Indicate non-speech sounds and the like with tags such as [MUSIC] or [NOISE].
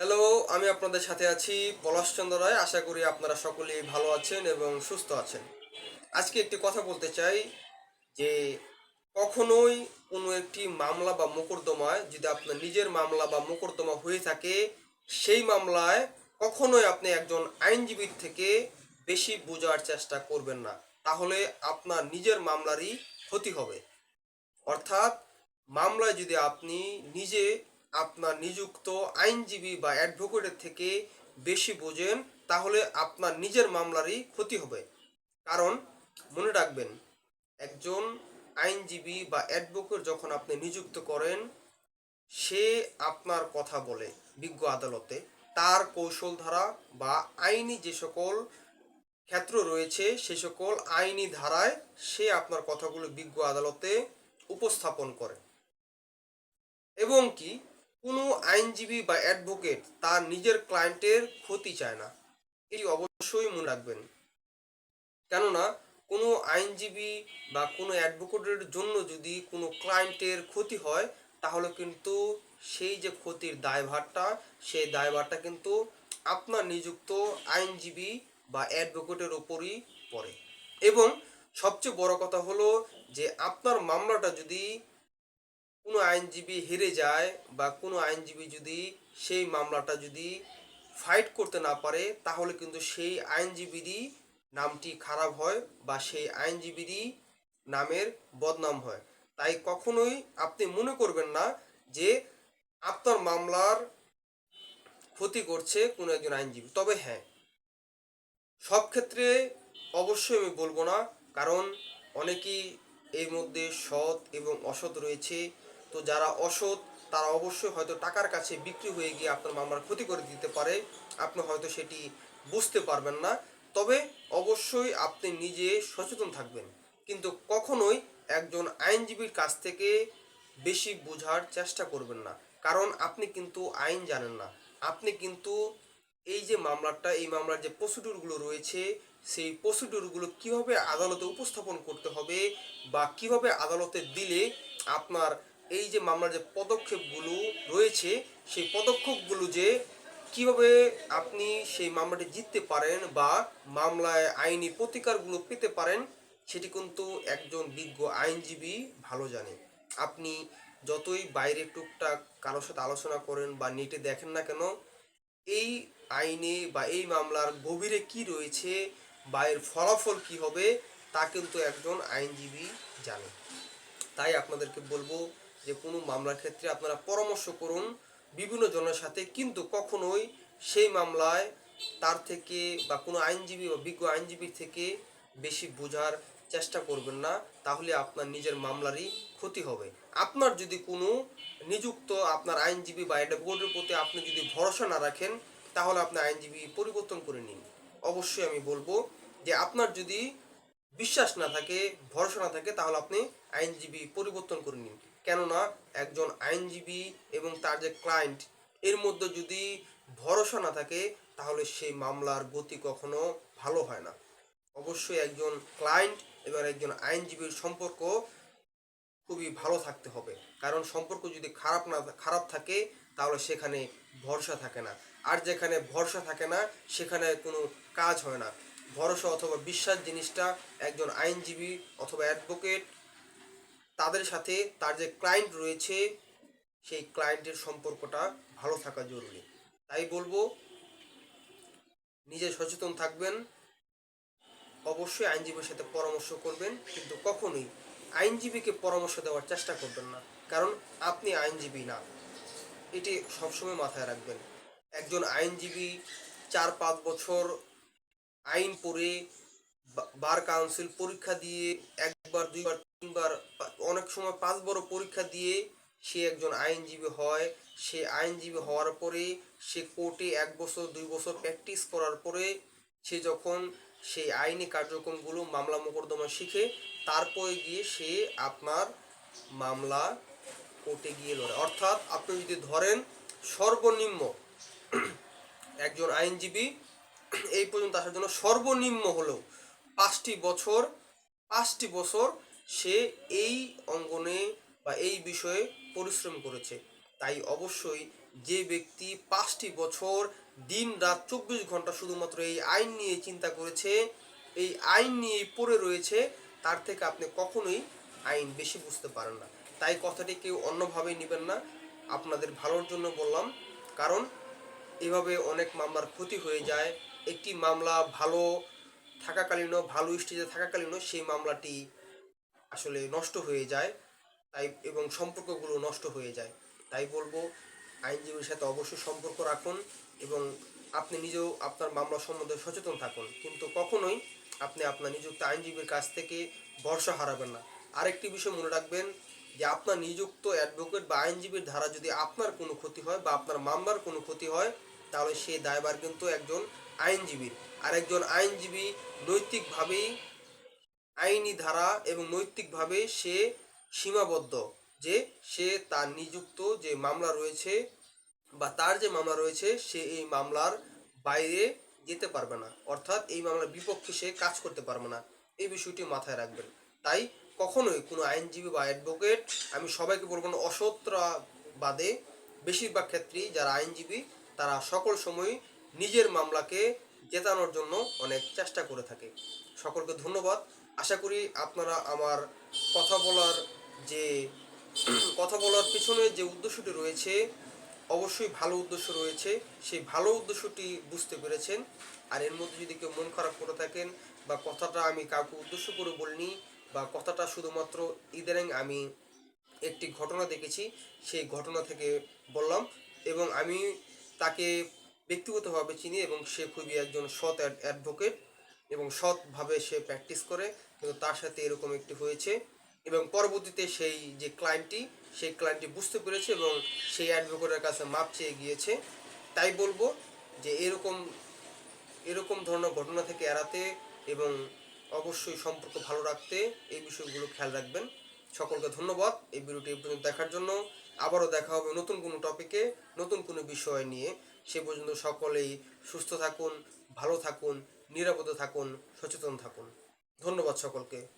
Hello আমি আপনাদের সাথে আছি পলাশচন্দ্র রায়। আশা করি আপনারা সকলেই ভালো আছেন এবং সুস্থ আছেন। আজকে একটি কথা বলতে চাই যে কখনোই কোনো একটি মামলা বা মোকদ্দমায় যদি আপনার নিজের মামলা বা মোকদ্দমা হয়ে থাকে, সেই মামলায় কখনোই আপনি একজন আইনজীবীর থেকে বেশি বোঝার চেষ্টা করবেন না। তাহলে আপনার নিজের মামলারই ক্ষতি হবে। অর্থাৎ মামলায় যদি আপনি নিজে আপনার নিযুক্ত আইনজীবী বা অ্যাডভোকেটের থেকে বেশি বোঝেন, তাহলে আপনার নিজের মামলারই ক্ষতি হবে। কারণ, মনে রাখবেন, একজন আইনজীবী বা অ্যাডভোকেট যখন আপনি নিযুক্ত করেন, সে আপনার কথা বলে বিজ্ঞ আদালতে। তার কৌশল ধারা বা আইনি যে সকল ক্ষেত্র রয়েছে, সে সকল আইনি ধারায় সে আপনার কথাগুলো বিজ্ঞ আদালতে উপস্থাপন করে। এবং কি কোনো আইনজীবী বা অ্যাডভোকেট তার নিজের ক্লায়েন্টের ক্ষতি চায় না। এটি অবশ্যই মনে রাখবেন। কেননা, কোনো আইনজীবী বা কোনো অ্যাডভোকেটের জন্য যদি কোনো ক্লায়েন্টের ক্ষতি হয়, তাহলে কিন্তু সেই যে ক্ষতির দায়ভারটা, সেই দায়ভারটা কিন্তু আপনার নিযুক্ত আইনজীবী বা অ্যাডভোকেটের ওপরই পড়ে। এবং সবচেয়ে বড় কথা হলো যে, আপনার মামলাটা যদি কোনো আইনজীবী হেরে যায় বা কোনো আইনজীবী যদি সেই মামলাটা যদি ফাইট করতে না পারে, তাহলে কিন্তু সেই আইনজীবীরই নামটি খারাপ হয় বা সেই আইনজীবীরই নামের বদনাম হয়। তাই কখনোই আপনি মনে করবেন না যে আপনার মামলার ক্ষতি করছে কোনো একজন আইনজীবী। তবে হ্যাঁ সব ক্ষেত্রে অবশ্যই আমি বলব না, কারণ অনেকেই এর মধ্যে সৎ এবং অসৎ রয়েছে। তো যারা অসৎ, তারা অবশ্যই হয়তো টাকার কাছে বিক্রি হয়ে গিয়ে আপনার মামলার ক্ষতি করে দিতে পারে। আপনি হয়তো সেটি বুঝতে পারবেন না। তবে অবশ্যই আপনি নিজে সচেতন থাকবেন। কিন্তু কখনোই একজন আইনজীবীর কাছ থেকে বেশি বোঝার চেষ্টা করবেন না। কারণ আপনি কিন্তু আইন জানেন না। আপনি কিন্তু এই যে মামলাটা, এই মামলার যে প্রসিডিউরগুলো রয়েছে, সেই প্রসিডিউরগুলো কীভাবে আদালতে উপস্থাপন করতে হবে বা কীভাবে আদালতে দিলে আপনার এই যে মামলার যে পদক্ষেপগুলো রয়েছে, সেই পদক্ষেপগুলো যে কীভাবে আপনি সেই মামলাটি জিততে পারেন বা মামলায় আইনি প্রতিকারগুলো পেতে পারেন, সেটি কিন্তু একজন বিজ্ঞ আইনজীবী ভালো জানে। আপনি যতই বাইরে টুকটাক কারোর সাথে আলোচনা করেন বা নেটে দেখেন না কেন, এই আইনে বা এই মামলার গভীরে কি রয়েছে বা এর ফলাফল কি হবে, তা কিন্তু একজন আইনজীবী জানে। তাই আপনাদেরকে বলব যে কোনো মামলার ক্ষেত্রে আপনারা পরামর্শ করুন বিভিন্ন জনের সাথে, কিন্তু কখনোই সেই মামলায় তার থেকে বা কোনো আইনজীবী বা বিজ্ঞ আইনজীবীর থেকে বেশি বোঝার চেষ্টা করবেন না, তাহলে আপনার নিজের মামলারই ক্ষতি হবে। আপনার যদি কোনো নিযুক্ত আপনার আইনজীবী বা অ্যাডভোকেটের প্রতি আপনি যদি ভরসা না রাখেন, তাহলে আপনি আইনজীবী পরিবর্তন করে নিন। অবশ্যই আমি বলব যে আপনার যদি বিশ্বাস না থাকে, ভরসা না থাকে, তাহলে আপনি আইনজীবী পরিবর্তন করে নিন। কেননা, একজন আইনজীবী এবং তার যে ক্লায়েন্ট এর মধ্যে যদি ভরসা না থাকে, তাহলে সেই মামলার গতি কখনো ভালো হয় না। অবশ্যই একজন ক্লায়েন্ট এবং একজন আইনজীবীর সম্পর্ক খুবই ভালো থাকতে হবে। কারণ সম্পর্ক যদি খারাপ না, খারাপ থাকে, তাহলে সেখানে ভরসা থাকে না। আর যেখানে ভরসা থাকে না, সেখানে কোনো কাজ হয় না। ভরসা অথবা বিশ্বাস জিনিসটা একজন আইনজীবী অথবা অ্যাডভোকেট তাদের সাথে তার যে ক্লায়েন্ট রয়েছে, সেই ক্লায়েন্টের সম্পর্কটা ভালো থাকা জরুরি। তাই বলব, নিজে সচেতন থাকবেন, অবশ্যই আইনজীবীর সাথে পরামর্শ করবেন, কিন্তু কখনোই আইনজীবীকে পরামর্শ দেওয়ার চেষ্টা করবেন না, কারণ আপনি আইনজীবী না। এটি সবসময় মাথায় রাখবেন। একজন আইনজীবী চার পাঁচ বছর আইন পড়ে বার কাউন্সিল পরীক্ষা দিয়ে একবার, দুইবার, তিনবার অনেক সময় পাঁচ বড় পরীক্ষা দিয়ে সে একজন আইনজীবী হয়। সে আইনজীবী হওয়ার পরে সে কোর্টে এক বছর, দুই বছর প্র্যাকটিস করার পরে সে যখন সেই আইনি কার্যক্রমগুলো মামলা মোকদ্দমা শিখে, তারপরে গিয়ে সে আপনার মামলা কোর্টে গিয়ে লড়ে। অর্থাৎ আপনি যদি ধরেন সর্বনিম্ন একজন আইনজীবী এই পর্যন্ত আসার জন্য সর্বনিম্ন হলেও পাঁচটি বছর পাঁচটি বছর সে এই অঙ্গনে বা এই বিষয়ে পরিশ্রম করেছে। তাই অবশ্যই যে ব্যক্তি পাঁচটি বছর দিন রাত চব্বিশ ঘণ্টা শুধুমাত্র এই আইন নিয়ে চিন্তা করেছে, এই আইন নিয়ে পড়ে রয়েছে, তার থেকে আপনি কখনোই আইন বেশি বুঝতে পারেন না। তাই কথাটি কেউ অন্যভাবে নেবেন না। আপনাদের ভালোর জন্য বললাম, কারণ এভাবে অনেক মামলার ক্ষতি হয়ে যায় একটি মামলা ভালো থাকাকালীনও, ভালো স্টেজে থাকাকালীনও সেই মামলাটি আসলে নষ্ট হয়ে যায়। তাই এবং সম্পর্কগুলো নষ্ট হয়ে যায়। তাই বলব, আইনজীবীর সাথে অবশ্যই সম্পর্ক রাখুন এবং আপনি নিজেও আপনার মামলা সম্বন্ধে সচেতন থাকুন। কিন্তু কখনোই আপনি আপনার নিযুক্ত আইনজীবীর কাছ থেকে ভরসা হারাবেন না। আরেকটি বিষয় মনে রাখবেন যে, আপনার নিযুক্ত অ্যাডভোকেট বা আইনজীবীর দ্বারা যদি আপনার কোনো ক্ষতি হয় বা আপনার মামলার কোনো ক্ষতি হয় তাহলে সেই দায়ভার কিন্তু একজন আইনজীবীর আর একজন আইনজীবী নৈতিকভাবেই আইনি ধারা এবং নৈতিকভাবে সে সীমাবদ্ধ যে সে তার নিযুক্ত যে মামলা রয়েছে বা তার যে মামলা রয়েছে, সে এই মামলার বাইরে যেতে পারবে না। অর্থাৎ এই মামলার বিপক্ষে সে কাজ করতে পারবে না। এই বিষয়টি মাথায় রাখবেন। তাই কখনোই কোনো আইনজীবী বা অ্যাডভোকেট আমি সবাইকে বলব না অসতরা বাদে বেশিরভাগ ক্ষেত্রেই যারা আইনজীবী তারা সকল সময় নিজের মামলাকে জেতানোর জন্য অনেক চেষ্টা করে থাকে। সকলকে ধন্যবাদ। আশা করি আপনারা আমার কথা বলার যে [CLEARS THROAT] কথা বলার পিছনে যে উদ্দেশ্যটি রয়েছে, অবশ্যই ভালো উদ্দেশ্য রয়েছে। সেই ভালো উদ্দেশ্যটি বুঝতে পেরেছেন। আর এর মধ্যে যদি কেউ মন খারাপ করে থাকেন বা কথাটা আমি কাউকে উদ্দেশ্য করে বলিনি বা কথাটা শুধুমাত্র ইদানিং আমি একটি ঘটনা দেখেছি, সেই ঘটনা থেকে বললাম এবং আমি তাকে ব্যক্তিগতভাবে চিনি এবং সে খুবই একজন সৎ অ্যাডভোকেট এবং সৎভাবে সে প্র্যাকটিস করে। কিন্তু তার সাথে এরকম একটি হয়েছে এবং পরবর্তীতে সেই যে ক্লায়েন্টটি, সেই ক্লায়েন্টটি বুঝতে পেরেছে এবং সেই অ্যাডভোকেটের কাছে মাপ চেয়ে গিয়েছে। তাই বলব যে এরকম এরকম ধরনের ঘটনা থেকে এড়াতে এবং অবশ্যই সম্পর্ক ভালো রাখতে এই বিষয়গুলো খেয়াল রাখবেন। সকলকে ধন্যবাদ। এই ভিডিওটি এই পর্যন্ত দেখার জন্য। আবারও দেখা হবে নতুন কোনো টপিকে নতুন কোনো বিষয় নিয়ে। সে পর্যন্ত সকলেই সুস্থ থাকুন, ভালো থাকুন, নিরাপদে থাকুন, সচেতন থাকুন। ধন্যবাদ সকলকে।